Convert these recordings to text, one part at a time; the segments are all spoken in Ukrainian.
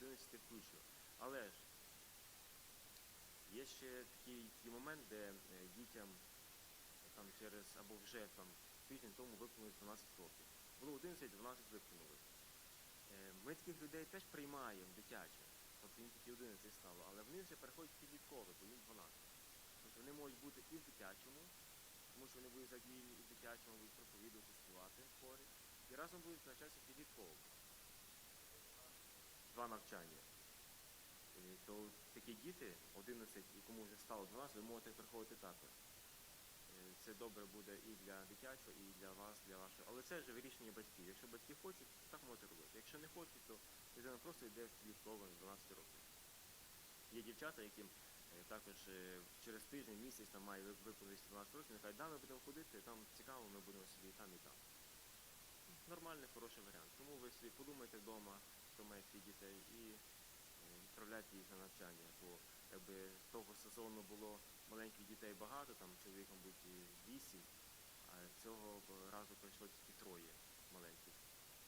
11 включно. Але ж є ще такий, такий момент, де е, дітям там через або вже там тиждень тому виповнилось 12 років. Було 11, 12 виповнилось. Е, Ми таких людей теж приймаємо дитяче. Тобто їм тільки 11 стало, але вони вже переходять в підліткове, бо їм 12. Тобто вони можуть бути і в дитячому, тому що вони будуть задіяні і в дитячому, будуть проповідувати, співати в і разом будуть навчатися в підлітковому. Два навчання. То такі діти, 11, і кому вже стало 12, ви можете приходити також. Е, Це добре буде і для дитячого, і для вас, для вашого. Але це вже вирішення батьків. Якщо батьки хочуть, так можете робити. Якщо не хочуть, то дитина просто йде в підліткове в 12 років. Є дівчата, яким е, також е, через тиждень, місяць там має ви- виповнитися 12 років, кажуть, да, ми будемо ходити, там цікаво, ми будемо собі і там, і там. Нормальний, хороший варіант. Тому ви собі подумайте вдома, хто має свій дітей, і е, відправляйте їх на навчання. Бо якби того сезону було маленьких дітей багато, там чоловік, мабуть, вісім, а цього разу прийшло тільки троє маленьких,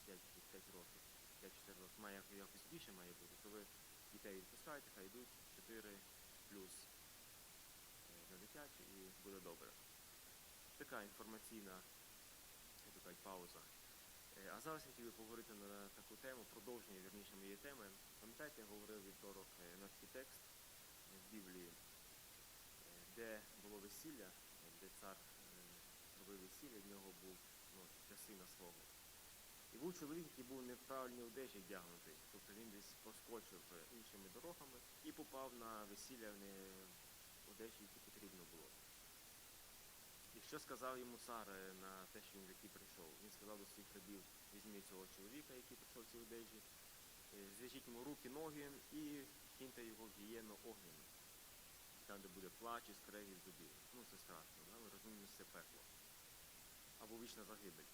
5, 5 років, 5-4 роки. Має якось більше має бути, то ви дітей відпускаєте, хай йдуть 4 плюс е, на дитячі і буде добре. Така інформаційна, як пауза. А зараз я хотів би поговорити на таку тему, продовження вірніше моєї теми. Пам'ятаєте, я говорив вівторок е, на такий текст е, в Біблії, е, де було весілля, де цар зробив весілля, в нього був ну, для свого. І був чоловік, який був не в правильній одежі вдягнутий, тобто він десь поскочив е, іншими дорогами і попав на весілля в одежі, які потрібно було. Що сказав йому цар е, на те, що він який прийшов? Він сказав до своїх рабів, візьміть цього чоловіка, який прийшов в цій одежі, е, зв'яжіть йому руки, ноги і киньте його в гієну огняну. Там, де буде плач і скрегіт зубів. Ну це страшно, да? ми розуміємо, що це пекло. Або вічна загибель.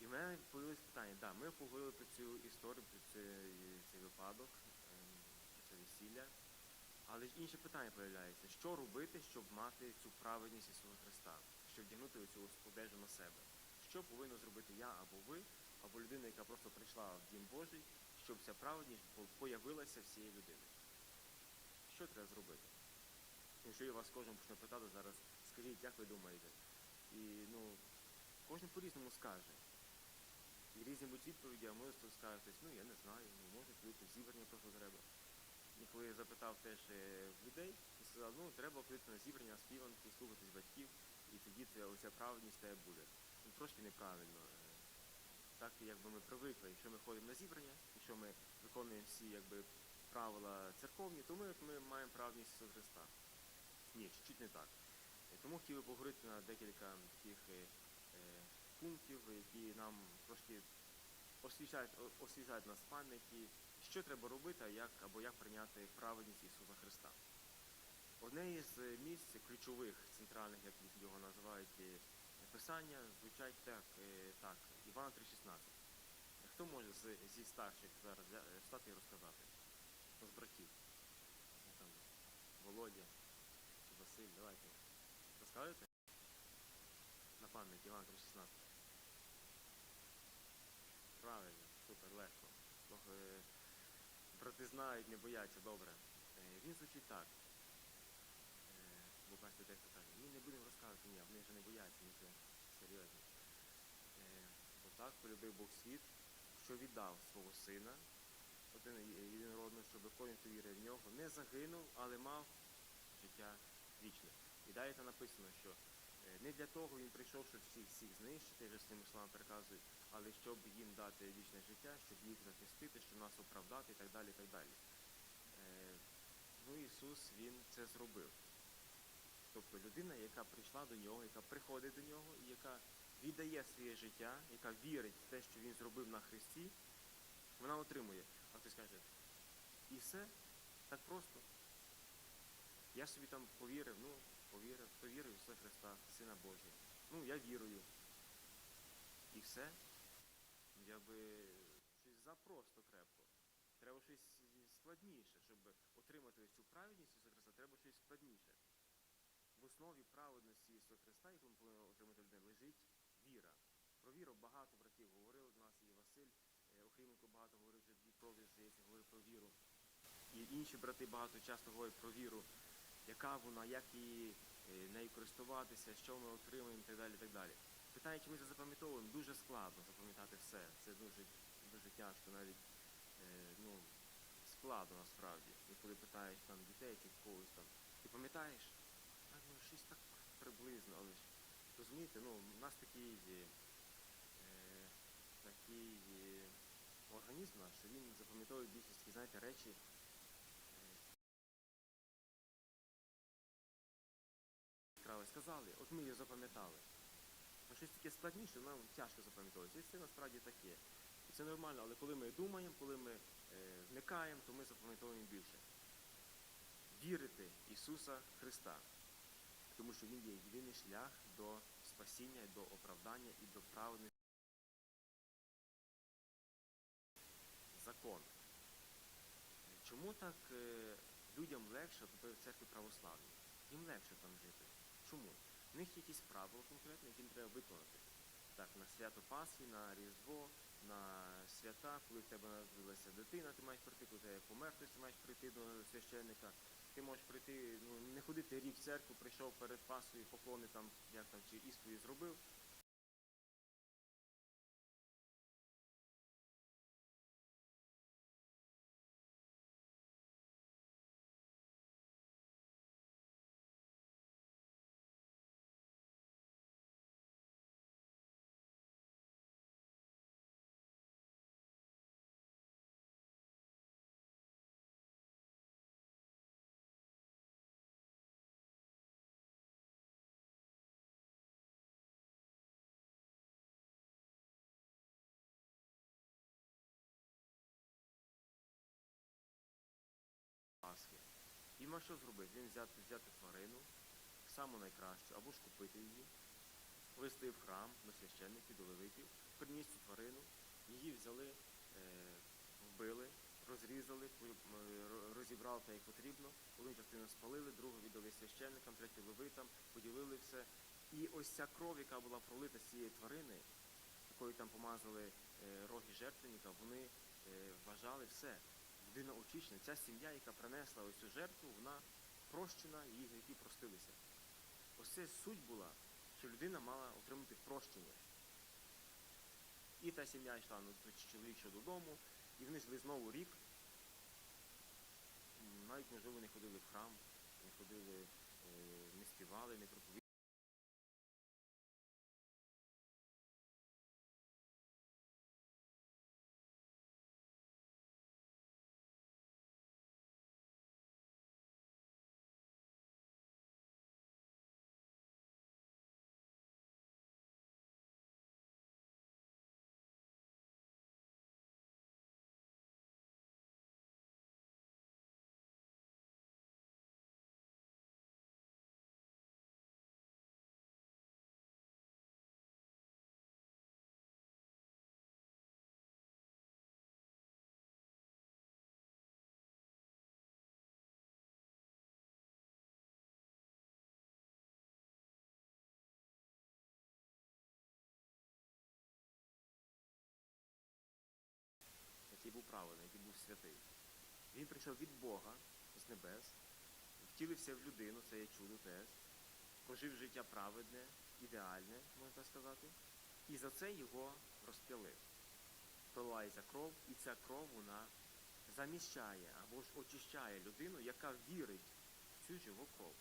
І в мене появилось питання, да, ми поговорили про цю історію, про цей, цей випадок, ем, про це весілля. Але ж інше питання появляється, що робити, щоб мати цю праведність Ісуса Христа, щоб вдягнути цю одежу на себе? Що повинно зробити я або ви, або людина, яка просто прийшла в Дім Божий, щоб ця праведність по- появилася в цієї людини? Що треба зробити? Якщо я вас кожен почне питати зараз, скажіть, як ви думаєте? І ну, кожен по-різному скаже. І різні будуть відповіді, а може хтось скаже, ну я не знаю, ну може зібрання просто треба. І коли я запитав теж е, людей, і сказав, ну треба ходити на зібрання, співанки, слухатись батьків, і тоді це оця праведність тебе буде. Ну трошки неправильно. е. Так якби ми привикли, якщо ми ходимо на зібрання, якщо ми виконуємо всі якби правила церковні, то ми, ми маємо праведність Ісуса Христа. Ні, чуть-чуть не так. Е, Тому хотів би поговорити на декілька таких е, пунктів, які нам трошки освіжають, освіжають нас пам'яті, що треба робити, а як, або як прийняти праведність Ісуса Христа. Одне із е, місць ключових, центральних, як його називають, е, писання, звучать так, е, так Івана 3,16. Хто може з, зі старших зараз встати і розказати? Хто з братів? Там, Володя Василь, давайте. Розкажете? На пам'ять Іван 3,16. Правильно, супер, легко. Трохи е, знають, не бояться, добре. Е, Він звучить так. Е, Бо бачите, дехто каже, ні, не будемо розказувати, ні, вони вже не бояться, вже серйозні. Е, Бо так полюбив Бог світ, що віддав свого сина, один є- єдинородного, щоб кожен, хто вірив в нього, не загинув, але мав життя вічне. І далі там написано, що е, не для того він прийшов, щоб всіх всіх знищити, вже своїми словами переказують, але щоб їм дати вічне життя, щоб їх захистити, щоб нас оправдати і так далі. І так далі. Е, Ну, Ісус Він це зробив. Тобто людина, яка прийшла до нього, яка приходить до нього, і яка віддає своє життя, яка вірить в те, що він зробив на Христі, вона отримує. А хтось каже, і все так просто. Я собі там повірив, ну, повірив, хто вірив в Христа, Сина Божого. Ну, я вірую. І все. Якби щось запросто крепко. Треба щось складніше, щоб отримати цю праведність Ісуса Христа, треба щось складніше. В основі праведності Ісуса Христа, яку ми повинні отримати людина, лежить віра. Про віру багато братів говорили до нас, і Василь. Е, багато говорив вже Дніпрові, здається, говорив про віру. І інші брати багато часто говорять про віру, яка вона, як її е, нею користуватися, що ми отримуємо і так далі. так далі. Питання, чи ми це запам'ятовуємо, дуже складно запам'ятати все. Це дуже, дуже тяжко, навіть е, ну, складно насправді. І коли питаєш там дітей чи когось там, ти пам'ятаєш? А, ну, щось так приблизно, але ж розумієте, ну, у нас такий, е, такий організм наш, що він запам'ятовує більшість, знаєте, речі. е, сказали, от ми її запам'ятали. Щось таке складніше, нам тяжко запам'ятовувати. І це насправді таке. І це нормально, але коли ми думаємо, коли ми е, вникаємо, то ми запам'ятовуємо більше. Вірити Ісуса Христа, тому що Він є єдиний шлях до спасіння, до оправдання і до праведності. Закон. Чому так е, людям легше, тобто в церкві православній? Їм легше там жити. Чому? В них якісь правила конкретні, які треба виконати. Так, на свято Пасхи, на Різдво, на свята, коли в тебе народилася дитина, ти маєш прийти, коли тебе помер, хтось, ти маєш прийти до священника. Ти можеш прийти, ну не ходити рік в церкву, прийшов перед Пасхою, поклони там, як там, чи ісповідь зробив. Він що зробити? Він взяти, взяти тварину, саму найкращу, або ж купити її, вести в храм до священників, до левитів, приніс цю тварину, її взяли, е, вбили, розрізали, ро- розібрали так, як потрібно, одну частину спалили, другу віддали священникам, третю левитам, поділили все. І ось ця кров, яка була пролита з цієї тварини, якою там помазали е, роги жертвенника, вони е, вважали все. Людина очищена. Ця сім'я, яка принесла ось цю жертву, вона прощена, її гріхи простилися. Ось це суть була, що людина мала отримати прощення. І та сім'я йшла, ну, чоловік йшов додому, і вони жили знову рік. Навіть, можливо, не ходили в храм, не ходили, е, не співали, не проповідували. Він прийшов від Бога з небес, втілився в людину, це є чудо теж, прожив життя праведне, ідеальне, можна сказати, і за це його розп'яли. Проливається кров, і ця кров вона заміщає або ж очищає людину, яка вірить в цю живу кров.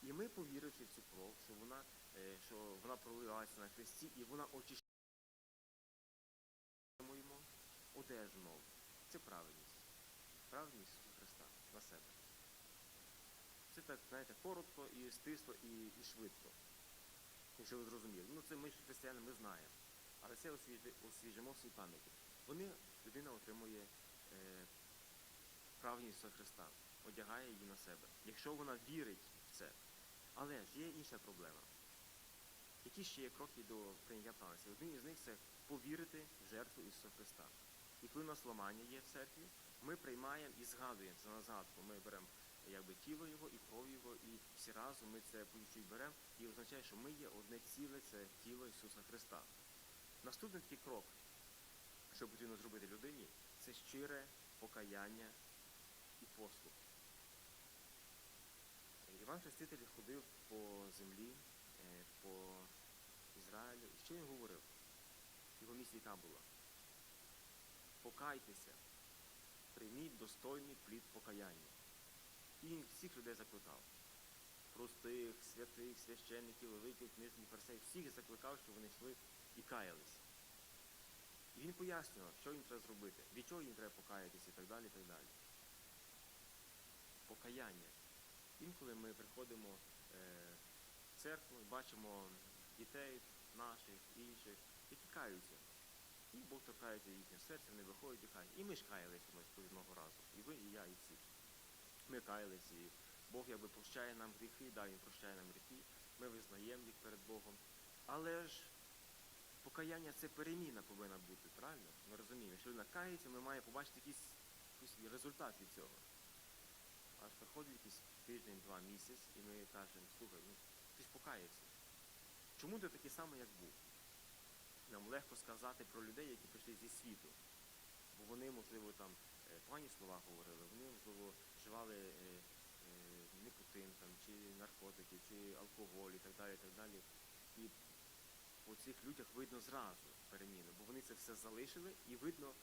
І ми, повіривши в цю кров, що вона, е, що вона проливається на хресті, і вона очищає одежу нову. Це праведність. Праведність Ісуса Христа на себе. Це так, знаєте, коротко і стисло, і, і швидко. Якщо ви зрозуміли. Ну це ми християни, ми знаємо. Але це освіжи, освіжимо в своїй пам'яті. Вони, людина отримує е, праведність Ісуса Христа, одягає її на себе. Якщо вона вірить в це. Але ж є інша проблема. Які ще є кроки до прийняття праведності? Один із них це повірити в жертву Ісуса Христа. І коли у нас ламання є в церкві, ми приймаємо і згадуємо це на згадку. Ми беремо якби тіло його і кров його, і всі разом ми це по чуть-чуть беремо і означає, що ми є одне ціле, це тіло Ісуса Христа. Наступний такий крок що потрібно зробити людині, це щире покаяння і послуг. Іван Хреститель ходив по землі, е, по Ізраїлю. І що він говорив? Його місія яка була? Покайтеся, прийміть достойний плід покаяння. І він всіх людей закликав. Простих, святих, священників, великих, книжних фарсеїв, всіх закликав, щоб вони йшли і каялись. І він пояснював, що їм треба зробити, від чого їм треба покаятися і так далі. і так далі. Покаяння. Інколи ми приходимо е, в церкву бачимо дітей наших, інших, які каються. І Бог торкається їхнє серце, вони виходять і кають. І ми ж каялися одного разу. І ви, і я, і всі. Ми каялись, і Бог якби прощає нам гріхи, да, Він прощає нам гріхи, ми визнаємо їх перед Богом. Але ж покаяння це переміна повинна бути, правильно? Ми розуміємо, якщо людина кається, ми маємо побачити якийсь, результат від цього. Аж проходить якийсь тиждень, два місяць, і ми кажемо, слухай, ну ти ж покаявся. Чому ти такий самий, як був? Нам легко сказати про людей, які прийшли зі світу. Бо вони, можливо, там е, погані слова говорили, вони, можливо, вживали е, е, никотин, там, чи наркотики, чи алкоголь і так далі. І так далі. І по цих людях видно зразу переміну, бо вони це все залишили і видно,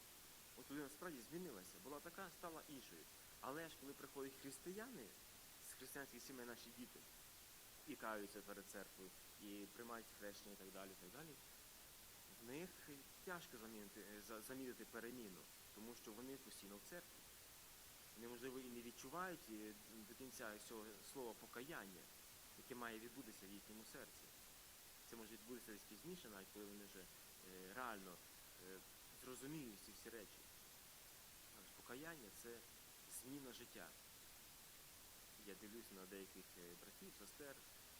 от людина справді змінилася. Була така, стала іншою. Але ж коли приходять християни з християнських сімей наші діти і каються перед церквою, і приймають хрещення і так далі, і так далі, в них тяжко замінити, е, замітити переміну, тому що вони постійно в церкві. Вони, можливо, і не відчувають е, до кінця цього слова покаяння, яке має відбутися в їхньому серці. Це може відбутися десь пізніше, навіть коли вони вже е, реально зрозуміють ці всі речі. Але покаяння це зміна життя. Я дивлюся на деяких братів, сестер,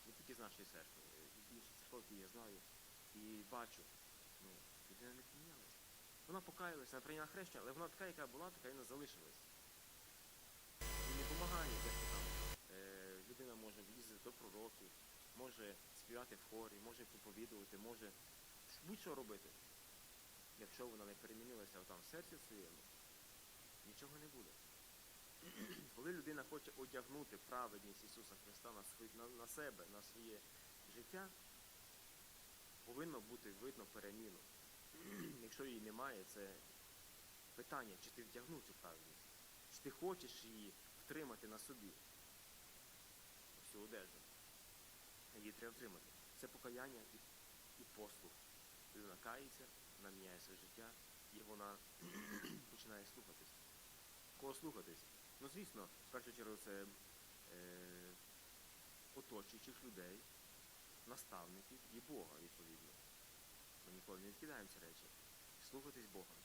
не тільки з нашої церкви, е, інших церков, я знаю, і бачу, людина не помінялася. Вона покаялася, вона прийняла хрещення, але вона така, яка була, така і вона залишилась. І не допомагає, як там е, людина може їздити до пророків, може співати в хорі, може проповідувати, може будь-що робити. Якщо вона не перемінилася там в серці своєму, нічого не буде. Коли людина хоче одягнути праведність Ісуса Христа на, на себе, на своє життя, повинно бути видно переміну. Якщо її немає, це питання, чи ти вдягнув цю праведність, чи ти хочеш її втримати на собі, всю одежу. Її треба втримати. Це покаяння і, і послуг. Людина кається, вона міняє своє життя, і вона починає слухатись. Кого слухатись? Ну, звісно, в першу чергу це е, оточуючих людей, наставників і Бога, відповідно. Ніколи не відкидаємо ці речі. Слухатись Бога.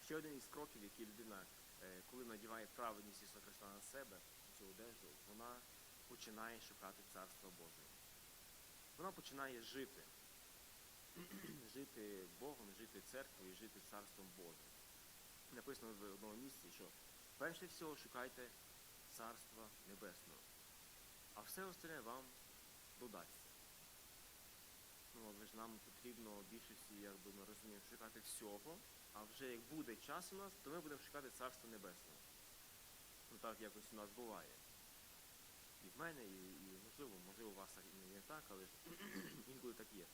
Ще один із кроків, який людина, е, коли надіває праведність Ісуса Христа на себе, цю одежу, вона починає шукати Царство Боже. Вона починає жити. жити Богом, жити церквою, жити Царством Божим. Написано в одному місці, що перше всього шукайте Царства Небесного, а все остальне вам додасться. Ну, нам потрібно більшості, якби ми розуміємо, шукати всього, а вже як буде час у нас, то ми будемо шукати Царство Небесне. Ну так якось у нас буває. І в мене, і, і можливо, можливо, у вас так і не так, але ж інколи так є.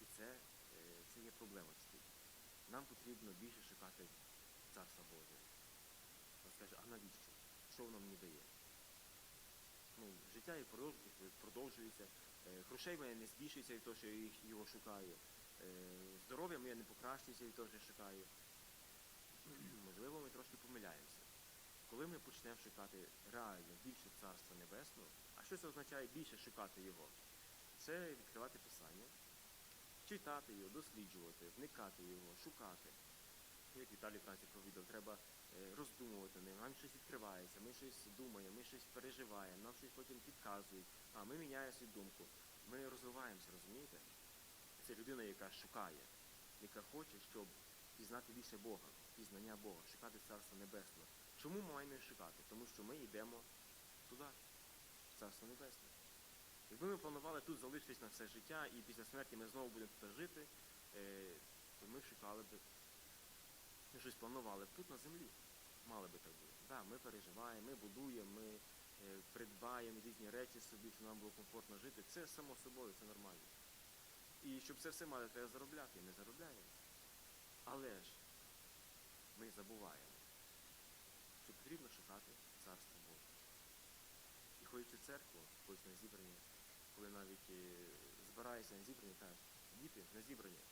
І це, е, це є проблема стоїть. Нам потрібно більше шукати Царства Божого. Скаже, а навіщо? Що воно мені дає? Ну, життя і продовжується, Грошей в мене не збільшується від того, що я їх- його шукаю. Е, Здоров'я моє не покращується від того, що я шукаю. Можливо, ми трошки помиляємося. Коли ми почнемо шукати реально більше Царства Небесного, а що це означає більше шукати його? Це відкривати Писання, читати його, досліджувати, вникати його, шукати. Як Віталій Францій повідав, треба е, роздумувати ним, нам щось відкривається, ми щось думаємо, ми щось переживаємо, нам щось потім підказують, а ми міняємо свою думку. Ми розвиваємося, розумієте? Це людина, яка шукає, яка хоче, щоб пізнати більше Бога, пізнання Бога, шукати Царство Небесне. Чому ми маємо шукати? Тому що ми йдемо туди, в Царство Небесне. Якби ми планували тут залишитись на все життя, і після смерті ми знову будемо тут жити, е, то ми шукали б, ми щось планували б тут на землі. Мали би так бути. Да, ми переживаємо, ми будуємо, ми е, придбаємо різні речі собі, щоб нам було комфортно жити. Це само собою, це нормально. І щоб це все мати, треба заробляти, ми заробляємо. Але ж ми забуваємо, що потрібно шукати Царство Боже. І ходячи в церкву, ходячи на зібрання, коли навіть е, збираєшся на зібрання, кажеш, діти на зібрання.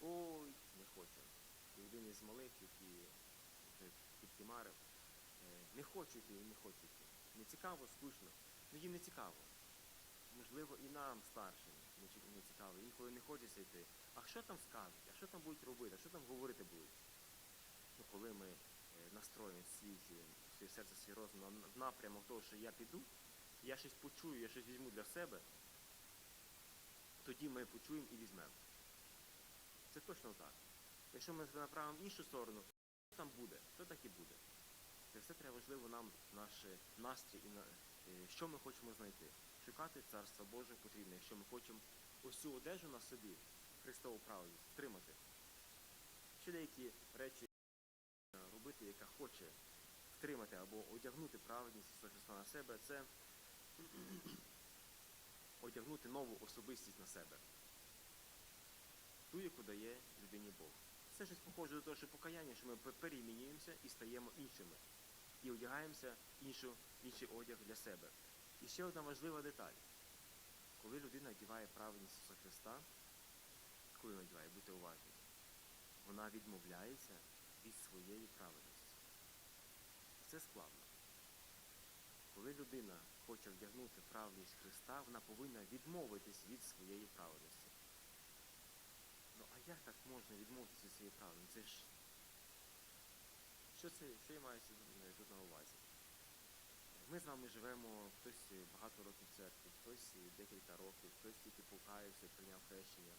Ой, не хочу. І один із малих, які підкимарив, е, не хочу йти, не хочу йти. Не цікаво, скучно. Ну їм не цікаво. Можливо, і нам, старшим, не цікаво. Інколи не хочеться йти. А що там скажуть? А що там будуть робити? А що там говорити будуть? Ну, коли ми е, настроїмо свій, своє серце, свій розум на напрямок того, що я піду, я щось почую, я щось візьму для себе, тоді ми почуємо і візьмемо. Це точно так. Якщо ми направимо в іншу сторону, що там буде, то так і буде. Це все треба важливо нам, наш настрій і на, е, що ми хочемо знайти. Шукати Царства Боже потрібно, якщо ми хочемо ось цю одежу на собі, Христову праведність, втримати. Ще деякі речі е, робити, яка хоче втримати або одягнути праведність Ісуса Христа на себе, це одягнути нову особистість на себе. Ту, яку дає людині Бог. Це щось похоже до того, що покаяння, що ми перемінюємося і стаємо іншими. І одягаємося іншу, інший одяг для себе. І ще одна важлива деталь. Коли людина одягає праведність Ісуса Христа, коли вона одягає, будьте уважні, вона відмовляється від своєї праведності. Це складно. Коли людина хоче вдягнути праведність Христа, вона повинна відмовитись від своєї праведності. Як так можна відмовитися від своєї праведності? Це ж що це, що я тут на увазі? Ми з вами живемо, хтось багато років в церкві, хтось декілька років, хтось тільки покаявся, прийняв хрещення.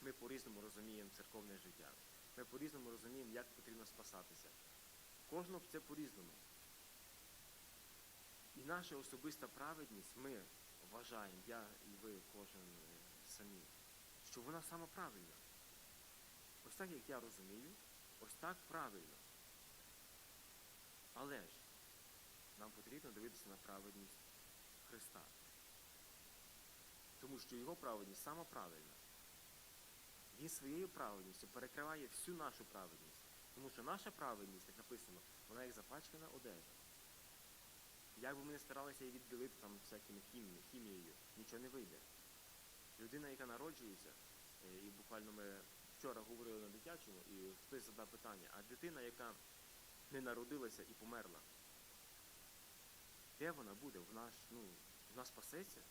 Ми по-різному розуміємо церковне життя. Ми по-різному розуміємо, як потрібно спасатися. Кожного це по-різному. І наша особиста праведність, ми вважаємо, я і ви, кожен е, самі, що вона сама правильна. Ось так, як я розумію, ось так правильно. Але ж нам потрібно дивитися на праведність Христа. Тому що його праведність сама правильна. Він своєю праведністю перекриває всю нашу праведність. Тому що наша праведність, як написано, вона як запачкана одежа. Як би ми не старалися її відбілити там всякими хімією, хімією, нічого не вийде. Людина, яка народжується, е, і буквально ми вчора говорили на дитячому, і хтось задав питання, а дитина, яка не народилася і померла, де вона буде? Вона ж, ну, вона спасеться?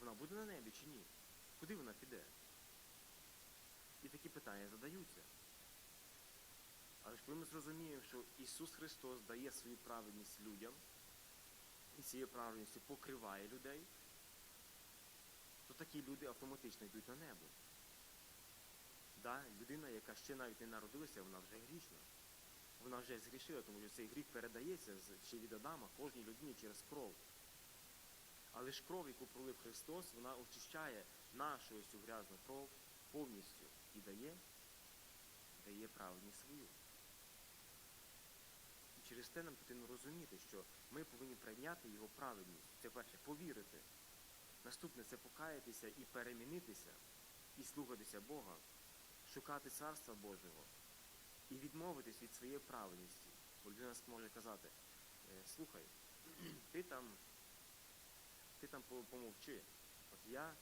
Вона буде на небі чи ні? Куди вона піде? І такі питання задаються. Але ж коли ми зрозуміємо, що Ісус Христос дає свою праведність людям, і цією праведністю покриває людей, то такі люди автоматично йдуть на небо. Да, людина, яка ще навіть не народилася, вона вже грішна. Вона вже згрішила, тому що цей гріх передається ще від Адама кожній людині через кров. Але ж кров, яку пролив Христос, вона очищає нашу цю грязну кров повністю і дає, дає праведність свою. І через те нам потрібно розуміти, що ми повинні прийняти його праведність. Це перше, повірити. Наступне це покаятися і перемінитися, і слухатися Бога, шукати Царства Божого і відмовитись від своєї праведності. Бо людина може казати, «Е, слухай, ти там, ти там помовчи. От я,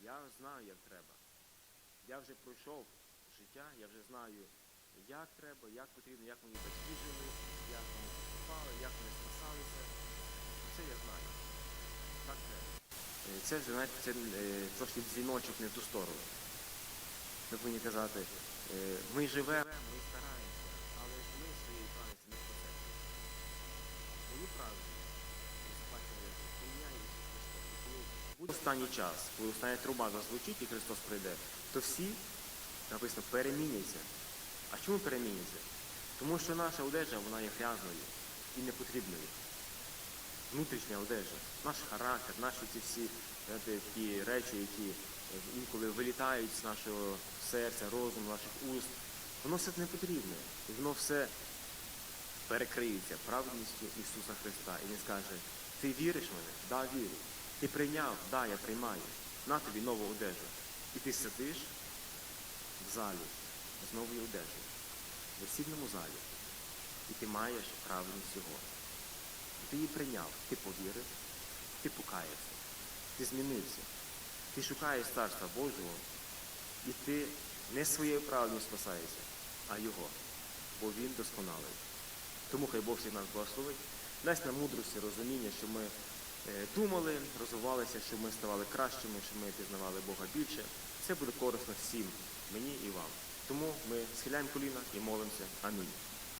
я знаю, як треба. Я вже пройшов життя, я вже знаю, як треба, як потрібно, як мої батьки жили, як вони поступали, як вони спасалися. Все я знаю. Так треба. Е, Це вже це е, трошки дзвіночок не в ту сторону. Ми повинні казати, е, ми живемо, ми стараємося, але ж ми своєї праведності не спасемо. Мою праведність сплачує ім'я Ісус Христос. І буде останній час, коли остання труба зазвучить і Христос прийде, то всі, написано, переміняться. А чому переміняться? Тому що наша одежа, вона є грязною і непотрібною. внутрішня одежа, наш характер, наші ці всі знаєте, ті речі, які інколи вилітають з нашого серця, розуму, наших уст, воно все не потрібне. І воно все перекриється праведністю Ісуса Христа. І Він скаже, ти віриш в мене? Да, вірю. Ти прийняв, да, я приймаю. На тобі нову одежу. І ти сидиш в залі з новою одежею, в весільному залі. І ти маєш праведність Його. Ти її прийняв, ти повірив, ти покаявся, ти змінився. Ти шукаєш Царства Божого, і ти не своєю праведністю спасаєшся, а Його. Бо Він досконалий. Тому хай Бог всіх нас благословить. Дасть нам мудрості, розуміння, щоб ми е, думали, розвивалися, щоб ми ставали кращими, щоб ми пізнавали Бога більше. Це буде корисно всім, мені і вам. Тому ми схиляємо коліна і молимося. Амінь.